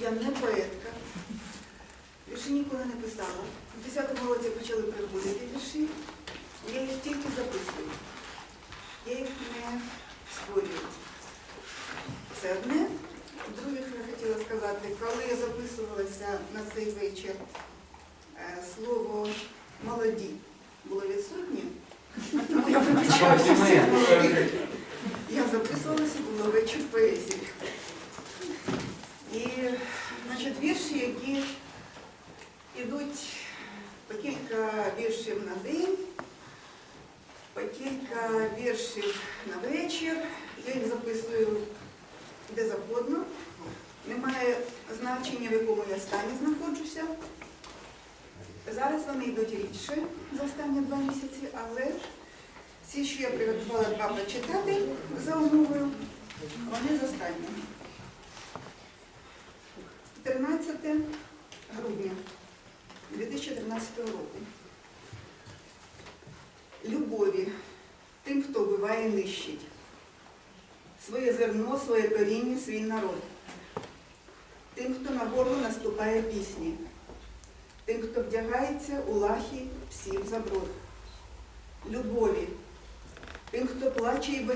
Я не поетка. Вірші ніколи не писала. У 10-му році почали приходити вірші. Я їх тільки записую. Я їх не створюю. Це одне. Друге, що я хотіла сказати, коли я записувалася на цей вечір, е, слово молоді було відсутнє. Тому я вибачаюся всіх молодих. Я записувалася, було вечір поезії. Значить, вірші, які йдуть по кілька віршів на день, по кілька віршів на вечір. Я їх записую де завгодно. Немає значення, в якому я стані знаходжуся. Зараз вони йдуть рідше за останні два місяці, але ці, що я приготувала два прочитати за умовою, вони з останніми. 13 грудня 2013 року. Любові тим, хто вбиває, нищить. Своє зерно, своє коріння, свій народ. Тим, хто на горло наступає пісні. Тим, хто вдягається у лахі псів заброд. Любові. Тим, хто плаче і.